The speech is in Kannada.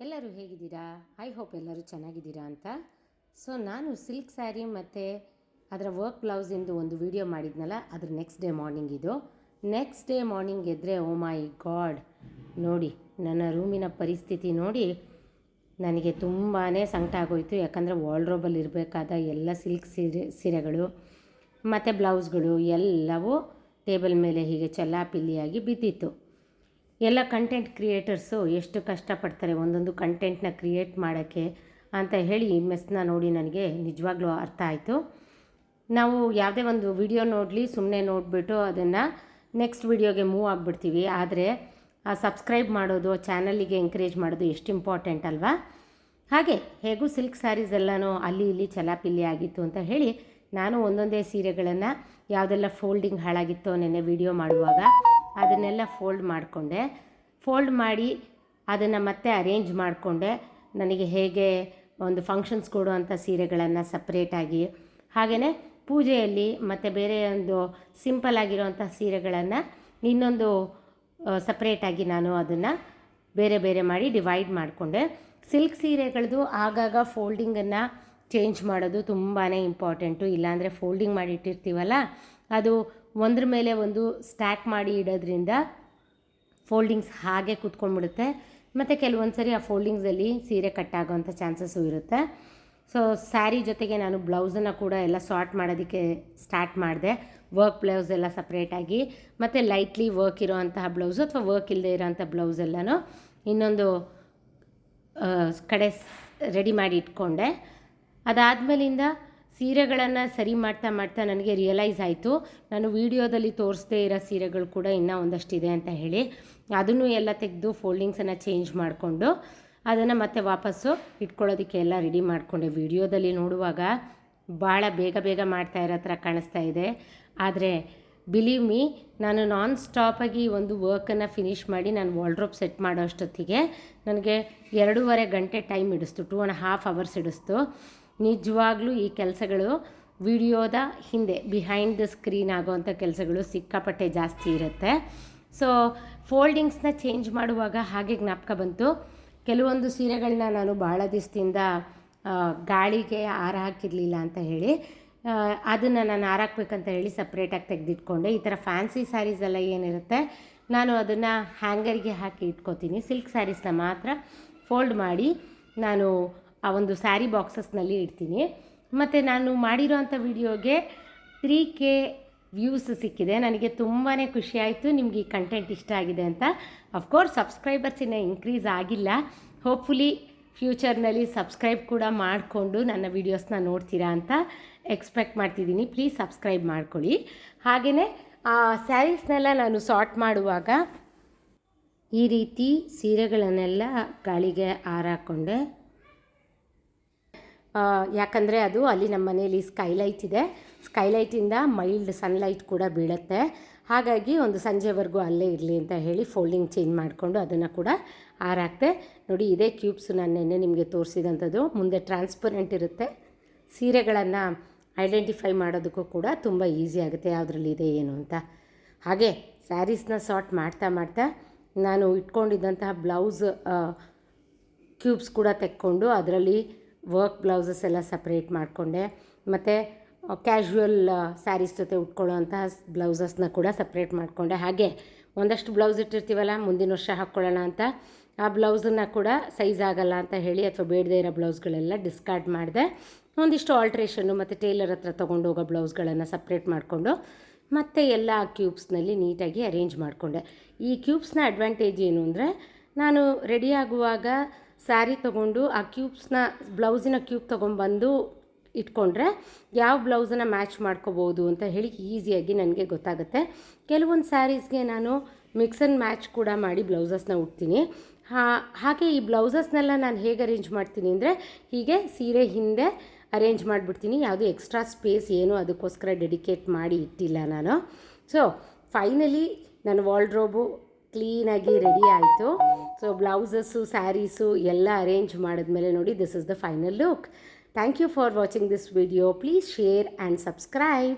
ಎಲ್ಲರೂ ಹೇಗಿದ್ದೀರಾ? ಐ ಹೋಪ್ ಎಲ್ಲರೂ ಚೆನ್ನಾಗಿದ್ದೀರಾ ಅಂತ. ಸೊ ನಾನು ಸಿಲ್ಕ್ ಸ್ಯಾರಿ ಮತ್ತು ಅದರ ವರ್ಕ್ ಬ್ಲೌಸಿಂದು ಒಂದು ವಿಡಿಯೋ ಮಾಡಿದ್ನಲ್ಲ, ಅದ್ರ ನೆಕ್ಸ್ಟ್ ಡೇ ಮಾರ್ನಿಂಗ್ ಇದು. ನೆಕ್ಸ್ಟ್ ಡೇ ಮಾರ್ನಿಂಗ್ ಎದ್ದರೆ ಓ ಮೈ ಗಾಡ್ ನೋಡಿ, ನನ್ನ ರೂಮಿನ ಪರಿಸ್ಥಿತಿ ನೋಡಿ, ನನಗೆ ತುಂಬಾ ಸಂಕಟ ಆಗೋಯಿತು. ಯಾಕಂದರೆ ವಾಲ್ಡ್ರೋಬಲ್ಲಿ ಇರಬೇಕಾದ ಎಲ್ಲ ಸಿಲ್ಕ್ ಸೀರೆ, ಸೀರೆಗಳು, ಮತ್ತು ಬ್ಲೌಸ್ಗಳು ಎಲ್ಲವೂ ಟೇಬಲ್ ಮೇಲೆ ಹೀಗೆ ಚೆಲ್ಲಾಪಿಲ್ಲಿಯಾಗಿ ಬಿದ್ದಿತ್ತು. ಎಲ್ಲ ಕಂಟೆಂಟ್ ಕ್ರಿಯೇಟರ್ಸು ಎಷ್ಟು ಕಷ್ಟಪಡ್ತಾರೆ ಒಂದೊಂದು ಕಂಟೆಂಟ್ನ ಕ್ರಿಯೇಟ್ ಮಾಡೋಕ್ಕೆ ಅಂತ ಹೇಳಿ ಮೆಸ್ನ ನೋಡಿ ನನಗೆ ನಿಜವಾಗ್ಲೂ ಅರ್ಥ ಆಯಿತು. ನಾವು ಯಾವುದೇ ಒಂದು ವಿಡಿಯೋ ನೋಡಲಿ ಸುಮ್ಮನೆ ನೋಡಿಬಿಟ್ಟು ಅದನ್ನು ನೆಕ್ಸ್ಟ್ ವಿಡಿಯೋಗೆ ಮೂವ್ ಆಗಿಬಿಡ್ತೀವಿ. ಆದರೆ ಆ ಸಬ್ಸ್ಕ್ರೈಬ್ ಮಾಡೋದು ಚಾನಲಿಗೆ ಎಂಕರೇಜ್ ಮಾಡೋದು ಎಷ್ಟು ಇಂಪಾರ್ಟೆಂಟ್ ಅಲ್ವಾ? ಹಾಗೆ ಹೇಗೂ ಸಿಲ್ಕ್ ಸ್ಯಾರೀಸ್ ಎಲ್ಲನೂ ಅಲ್ಲಿ ಇಲ್ಲಿ ಚಲಾಪಿಲ್ಲಿ ಆಗಿತ್ತು ಅಂತ ಹೇಳಿ ನಾನು ಒಂದೊಂದೇ ಸೀರೆಗಳನ್ನು ಯಾವುದೆಲ್ಲ ಫೋಲ್ಡಿಂಗ್ ಹಾಳಾಗಿತ್ತೋ ನೆನ್ನೆ ವಿಡಿಯೋ ಮಾಡುವಾಗ ಅದನ್ನೆಲ್ಲ ಫೋಲ್ಡ್ ಮಾಡಿಕೊಂಡೆ. ಫೋಲ್ಡ್ ಮಾಡಿ ಅದನ್ನು ಮತ್ತೆ ಅರೇಂಜ್ ಮಾಡಿಕೊಂಡೆ. ನನಗೆ ಹೇಗೆ ಒಂದು ಫಂಕ್ಷನ್ಸ್ ಕೊಡುವಂಥ ಸೀರೆಗಳನ್ನು ಸಪ್ರೇಟಾಗಿ ಹಾಗೆಯೇ ಪೂಜೆಯಲ್ಲಿ ಮತ್ತು ಬೇರೆ ಒಂದು ಸಿಂಪಲ್ ಆಗಿರುವಂಥ ಸೀರೆಗಳನ್ನು ಇನ್ನೊಂದು ಸಪ್ರೇಟಾಗಿ ನಾನು ಅದನ್ನು ಬೇರೆ ಬೇರೆ ಮಾಡಿ ಡಿವೈಡ್ ಮಾಡಿಕೊಂಡೆ. ಸಿಲ್ಕ್ ಸೀರೆಗಳದ್ದು ಆಗಾಗ ಫೋಲ್ಡಿಂಗನ್ನು ಚೇಂಜ್ ಮಾಡೋದು ತುಂಬಾ ಇಂಪಾರ್ಟೆಂಟು. ಇಲ್ಲಾಂದರೆ ಫೋಲ್ಡಿಂಗ್ ಮಾಡಿ ಇಟ್ಟಿರ್ತೀವಲ್ಲ ಅದು ಒಂದ್ರ ಮೇಲೆ ಒಂದು ಸ್ಟ್ಯಾಕ್ ಮಾಡಿ ಇಡೋದ್ರಿಂದ ಫೋಲ್ಡಿಂಗ್ಸ್ ಹಾಗೆ ಕೂತ್ಕೊಂಡ್ಬಿಡುತ್ತೆ. ಮತ್ತು ಕೆಲವೊಂದು ಸರಿ ಆ ಫೋಲ್ಡಿಂಗ್ಸಲ್ಲಿ ಸೀರೆ ಕಟ್ಟಾಗೋವಂಥ ಚಾನ್ಸಸ್ಸು ಇರುತ್ತೆ. ಸೊ ಸ್ಯಾರಿ ಜೊತೆಗೆ ನಾನು ಬ್ಲೌಸನ್ನು ಕೂಡ ಎಲ್ಲ ಸಾರ್ಟ್ ಮಾಡೋದಕ್ಕೆ ಸ್ಟಾರ್ಟ್ ಮಾಡಿದೆ. ವರ್ಕ್ ಬ್ಲೌಸ್ ಎಲ್ಲ ಸಪ್ರೇಟಾಗಿ ಮತ್ತು ಲೈಟ್ಲಿ ವರ್ಕ್ ಇರೋವಂತಹ ಬ್ಲೌಸು ಅಥವಾ ವರ್ಕ್ ಇಲ್ಲದೆ ಇರೋವಂಥ ಬ್ಲೌಸ್ ಎಲ್ಲನೂ ಇನ್ನೊಂದು ಕಡೆ ರೆಡಿ ಮಾಡಿ ಇಟ್ಕೊಂಡೆ. ಅದಾದಮೇಲಿಂದ ಸೀರೆಗಳನ್ನು ಸರಿ ಮಾಡ್ತಾ ಮಾಡ್ತಾ ನನಗೆ ರಿಯಲೈಸ್ ಆಯಿತು. ನಾನು ವೀಡಿಯೋದಲ್ಲಿ ತೋರಿಸದೇ ಇರೋ ಸೀರೆಗಳು ಕೂಡ ಇನ್ನೂ ಒಂದಷ್ಟಿದೆ ಅಂತ ಹೇಳಿ. ಅದನ್ನು ಎಲ್ಲ ತೆಗೆದು ಫೋಲ್ಡಿಂಗ್ಸನ್ನು ಚೇಂಜ್ ಮಾಡಿಕೊಂಡು ಅದನ್ನು ಮತ್ತೆ ವಾಪಸ್ಸು ಇಟ್ಕೊಳ್ಳೋದಕ್ಕೆ ಎಲ್ಲ ರೆಡಿ ಮಾಡಿಕೊಂಡೆ. ವೀಡಿಯೋದಲ್ಲಿ ನೋಡುವಾಗ ಭಾಳ ಬೇಗ ಬೇಗ ಮಾಡ್ತಾ ಇರೋ ಥರ ಕಾಣಿಸ್ತಾ ಇದೆ. ಆದರೆ ಬಿಲೀವ್ ಮೀ ನಾನು ನಾನ್ ಸ್ಟಾಪಾಗಿ ಒಂದು ವರ್ಕನ್ನು ಫಿನಿಷ್ ಮಾಡಿ ನಾನು ವಾಲ್ಡ್ರೋಪ್ ಸೆಟ್ ಮಾಡೋ ಅಷ್ಟೊತ್ತಿಗೆ ನನಗೆ ಎರಡೂವರೆ ಗಂಟೆ ಟೈಮ್ ಹಿಡಿಸ್ತು. ಟೂ ಆ್ಯಂಡ್ ಹಾಫ್ ಅವರ್ಸ್ ಹಿಡಿಸ್ತು. ನಿಜವಾಗ್ಲೂ ಈ ಕೆಲಸಗಳು ವಿಡಿಯೋದ ಹಿಂದೆ ಬಿಹೈಂಡ್ ದ ಸ್ಕ್ರೀನ್ ಆಗೋವಂಥ ಕೆಲಸಗಳು ಸಿಕ್ಕಾಪಟ್ಟೆ ಜಾಸ್ತಿ ಇರುತ್ತೆ. ಸೊ ಫೋಲ್ಡಿಂಗ್ಸ್ನ ಚೇಂಜ್ ಮಾಡುವಾಗ ಹಾಗೆ ಜ್ಞಾಪಕ ಬಂತು. ಕೆಲವೊಂದು ಸೀರೆಗಳನ್ನ ನಾನು ಭಾಳ ದಿವಸದಿಂದ ಗಾಳಿಗೆ ಆರ ಹಾಕಿರಲಿಲ್ಲ ಅಂತ ಹೇಳಿ ಅದನ್ನು ನಾನು ಆರಾಕ್ಬೇಕಂತ ಹೇಳಿ ಸಪ್ರೇಟಾಗಿ ತೆಗೆದಿಟ್ಕೊಂಡೆ. ಈ ಥರ ಫ್ಯಾನ್ಸಿ ಸ್ಯಾರೀಸ್ ಎಲ್ಲ ಏನಿರುತ್ತೆ, ನಾನು ಅದನ್ನು ಹ್ಯಾಂಗರ್ಗೆ ಹಾಕಿ ಇಟ್ಕೋತೀನಿ. ಸಿಲ್ಕ್ ಸ್ಯಾರೀಸ್ನ ಮಾತ್ರ ಫೋಲ್ಡ್ ಮಾಡಿ ನಾನು ಆ ಒಂದು ಸ್ಯಾರಿ ಬಾಕ್ಸಸ್ನಲ್ಲಿ ಇಡ್ತೀನಿ. ಮತ್ತು ನಾನು ಮಾಡಿರೋವಂಥ ವಿಡಿಯೋಗೆ ತ್ರೀ ಕೆ ವ್ಯೂಸ್ ಸಿಕ್ಕಿದೆ. ನನಗೆ ತುಂಬಾ ಖುಷಿಯಾಯಿತು. ನಿಮ್ಗೆ ಈ ಕಂಟೆಂಟ್ ಇಷ್ಟ ಆಗಿದೆ ಅಂತ. ಅಫ್ಕೋರ್ಸ್ ಸಬ್ಸ್ಕ್ರೈಬರ್ಸ್ ಇನ್ನೂ ಇನ್ಕ್ರೀಸ್ ಆಗಿಲ್ಲ. ಹೋಪ್ಫುಲಿ ಫ್ಯೂಚರ್ನಲ್ಲಿ ಸಬ್ಸ್ಕ್ರೈಬ್ ಕೂಡ ಮಾಡಿಕೊಂಡು ನನ್ನ ವೀಡಿಯೋಸ್ನ ನೋಡ್ತೀರಾ ಅಂತ ಎಕ್ಸ್ಪೆಕ್ಟ್ ಮಾಡ್ತಿದ್ದೀನಿ. ಪ್ಲೀಸ್ ಸಬ್ಸ್ಕ್ರೈಬ್ ಮಾಡ್ಕೊಳ್ಳಿ. ಹಾಗೆಯೇ ಆ ಸ್ಯಾರೀಸ್ನೆಲ್ಲ ನಾನು ಸಾರ್ಟ್ ಮಾಡುವಾಗ ಈ ರೀತಿ ಸೀರೆಗಳನ್ನೆಲ್ಲ ಗಾಳಿಗೆ ಆರಾಕೊಂಡೆ ಯಾಕಂದರೆ ಅದು ಅಲ್ಲಿ ನಮ್ಮ ಮನೆಯಲ್ಲಿ ಸ್ಕೈಲೈಟ್ ಇದೆ. ಸ್ಕೈಲೈಟಿಂದ ಮೈಲ್ಡ್ ಸನ್ಲೈಟ್ ಕೂಡ ಬೀಳುತ್ತೆ. ಹಾಗಾಗಿ ಒಂದು ಸಂಜೆವರೆಗೂ ಅಲ್ಲೇ ಇರಲಿ ಅಂತ ಹೇಳಿ ಫೋಲ್ಡಿಂಗ್ ಚೇಂಜ್ ಮಾಡಿಕೊಂಡು ಅದನ್ನು ಕೂಡ ಆರಾಕ್ತೆ ನೋಡಿ, ಇದೇ ಕ್ಯೂಬ್ಸು ನಾನು ನೆನ್ನೆ ನಿಮಗೆ ತೋರಿಸಿದಂಥದ್ದು. ಮುಂದೆ ಟ್ರಾನ್ಸ್ಪರೆಂಟ್ ಇರುತ್ತೆ. ಸೀರೆಗಳನ್ನು ಐಡೆಂಟಿಫೈ ಮಾಡೋದಕ್ಕೂ ಕೂಡ ತುಂಬ ಈಸಿ ಆಗುತ್ತೆ. ಯಾವುದ್ರಲ್ಲಿ ಇದೆ, ಏನು ಅಂತ. ಹಾಗೆ ಸ್ಯಾರೀಸ್ನ ಸಾರ್ಟ್ ಮಾಡ್ತಾ ಮಾಡ್ತಾ ನಾನು ಇಟ್ಕೊಂಡಿದ್ದಂತಹ ಬ್ಲೌಸ್ ಕ್ಯೂಬ್ಸ್ ಕೂಡ ತೆಕ್ಕೊಂಡು ಅದರಲ್ಲಿ ವರ್ಕ್ ಬ್ಲೌಸಸ್ ಎಲ್ಲ ಸಪ್ರೇಟ್ ಮಾಡಿಕೊಂಡೆ. ಮತ್ತು ಕ್ಯಾಶುವಲ್ ಸ್ಯಾರೀಸ್ ಜೊತೆ ಉಟ್ಕೊಳ್ಳೋವಂತಹ ಬ್ಲೌಸಸ್ನ ಕೂಡ ಸಪ್ರೇಟ್ ಮಾಡಿಕೊಂಡೆ. ಹಾಗೆ ಒಂದಷ್ಟು ಬ್ಲೌಸ್ ಇಟ್ಟಿರ್ತೀವಲ್ಲ, ಮುಂದಿನ ವರ್ಷ ಹಾಕ್ಕೊಳ್ಳೋಣ ಅಂತ, ಆ ಬ್ಲೌಸನ್ನು ಕೂಡ ಸೈಜ್ ಆಗಲ್ಲ ಅಂತ ಹೇಳಿ ಅಥವಾ ಬೇಡದೇ ಇರೋ ಬ್ಲೌಸ್ಗಳೆಲ್ಲ ಡಿಸ್ಕಾರ್ಡ್ ಮಾಡಿದೆ. ಒಂದಿಷ್ಟು ಆಲ್ಟ್ರೇಷನ್ನು ಮತ್ತು ಟೇಲರ್ ಹತ್ರ ತೊಗೊಂಡು ಹೋಗೋ ಬ್ಲೌಸ್ಗಳನ್ನು ಸಪ್ರೇಟ್ ಮಾಡಿಕೊಂಡು, ಮತ್ತು ಎಲ್ಲ ಕ್ಯೂಬ್ಸ್ನಲ್ಲಿ ನೀಟಾಗಿ ಅರೇಂಜ್ ಮಾಡಿಕೊಂಡೆ. ಈ ಕ್ಯೂಬ್ಸ್ನ ಅಡ್ವಾಂಟೇಜ್ ಏನು ಅಂದರೆ ನಾನು ರೆಡಿಯಾಗುವಾಗ ಸ್ಯಾರಿ ತೊಗೊಂಡು ಆ ಕ್ಯೂಬ್ಸ್ನ ಬ್ಲೌಸಿನ ಕ್ಯೂಬ್ ತೊಗೊಂಬಂದು ಇಟ್ಕೊಂಡ್ರೆ ಯಾವ ಬ್ಲೌಸನ್ನು ಮ್ಯಾಚ್ ಮಾಡ್ಕೋಬೋದು ಅಂತ ಹೇಳಿ ಈಸಿಯಾಗಿ ನನಗೆ ಗೊತ್ತಾಗುತ್ತೆ. ಕೆಲವೊಂದು ಸ್ಯಾರೀಸ್ಗೆ ನಾನು ಮಿಕ್ಸ್ ಆ್ಯಂಡ್ ಮ್ಯಾಚ್ ಕೂಡ ಮಾಡಿ ಬ್ಲೌಸಸ್ನ ಉಡ್ತೀನಿ ಹಾಗೆ ಈ ಬ್ಲೌಸಸ್ನೆಲ್ಲ ನಾನು ಹೇಗೆ ಅರೇಂಜ್ ಮಾಡ್ತೀನಿ ಅಂದರೆ ಹೀಗೆ ಸೀರೆ ಹಿಂದೆ ಅರೇಂಜ್ ಮಾಡಿಬಿಡ್ತೀನಿ. ಯಾವುದೇ ಎಕ್ಸ್ಟ್ರಾ ಸ್ಪೇಸ್ ಏನು ಅದಕ್ಕೋಸ್ಕರ ಡೆಡಿಕೇಟ್ ಮಾಡಿ ಇಟ್ಟಿಲ್ಲ ನಾನು. ಸೊ ಫೈನಲಿ ನನ್ನ ವಾಲ್ಡ್ರೋಬು ಕ್ಲೀನಾಗಿ ರೆಡಿ ಆಯಿತು. ಸೊ ಬ್ಲೌಸಸ್ಸು ಸ್ಯಾರೀಸು ಎಲ್ಲ ಅರೇಂಜ್ ಮಾಡಿದ್ಮೇಲೆ ನೋಡಿ this is the final look thank you for watching this video please share and subscribe